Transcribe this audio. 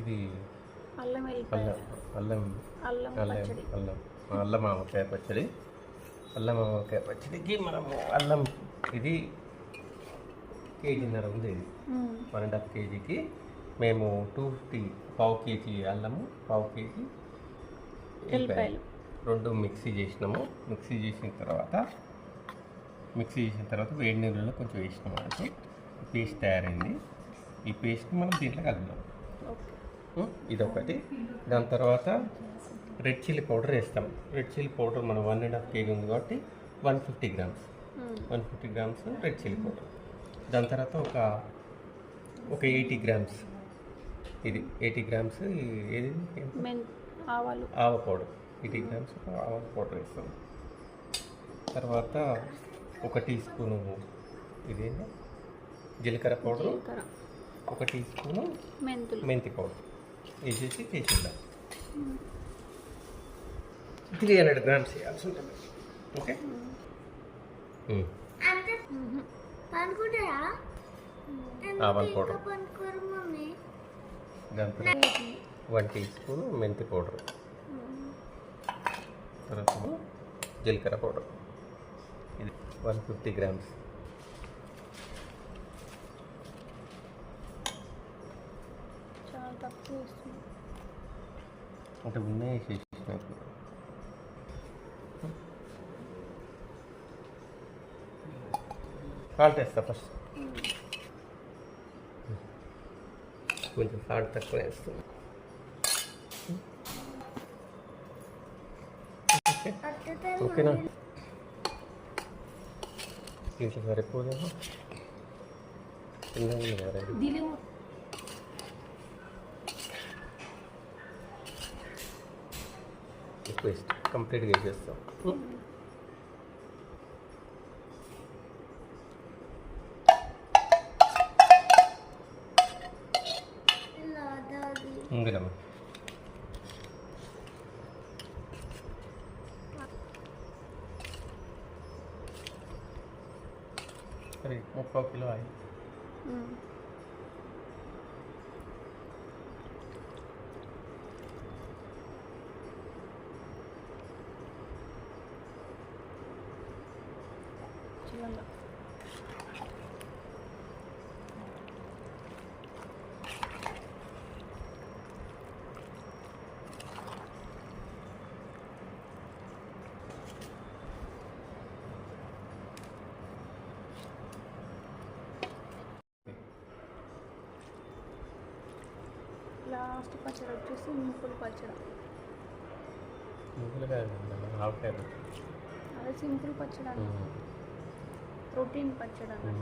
ఇది అల్లం అల్లం అల్లం అల్లం అల్లం పచ్చడి. అల్లం. ఆవకాయ పచ్చడి. అల్లం ఆవకాయ పచ్చడికి మనము అల్లం ఇది కేజీన్నర ఉంది ఇది. వన్ అండ్ హాఫ్ కేజీకి మేము టూ ఫిఫ్టీ పావు కేజీ అల్లము పావు కేజీ ఎల్లిపాయలు. రెండు మిక్సీ చేసినాము. మిక్సీ చేసిన తర్వాత మిక్సీ చేసిన తర్వాత వేడి నీళ్ళలో కొంచెం వేసినాము. పేస్ట్ తయారైంది. ఈ పేస్ట్ని మనం దీంట్లో కలుపుదాం. ఓకే. ఇదొకటి. దాని తర్వాత రెడ్ చిల్లీ పౌడర్ వేస్తాం. రెడ్ చిల్లీ పౌడర్ మనం వన్ అండ్ హాఫ్ కేజీ ఉంది కాబట్టి one fifty grams. One fifty grams red chilli powder దాని తర్వాత ఒక ఒక ఎయిటీ గ్రామ్స్ ఇది ఎయిటీ గ్రామ్స్ ఏది? ఆవాలు. ఆవ పౌడర్ ఎయిటీ గ్రామ్స్ ఆవ పౌడర్ వేస్తాం. తర్వాత ఒక టీ స్పూను ఇదేంటి? జీలకర్ర పౌడర్ ఒక టీ స్పూను మెంతి పౌడర్ వేసేసి చేసేద్దాం త్రీ హండ్రెడ్ గ్రామ్స్ వేయాల్సి ఉంటుంది. ఓకే? One స్పూన్ మెంతి పౌడర్. తర్వాత జీలకర్ర పౌడర్. ఇది వన్ ఫిఫ్టీ గ్రామ్స్. అంటే ఉన్నాయి చేసినప్పుడు సాల్ట్ వేస్తా ఫస్ట్ కొంచెం సాల్ట్ తక్కువ వేస్తాను ఓకే ఓకేనా ఇంట్లో సరిపోదేమో చిన్నగా ఉంది కదా ఇది. దిలీము ఎక్కువ ఇష్టం కంప్లీట్గా వేసేస్తాం లాదాది ఉందిరమ్మ సరే ముప్పై కిలో ఆయిల్ లాస్ట్ పచ్చడి వచ్చేసి సింపుల్ పచ్చడి. ఆవకాయలు అదే సింపుల్ పచ్చడి ప్రోటీన్ పచ్చడి అన్న ఉమ్.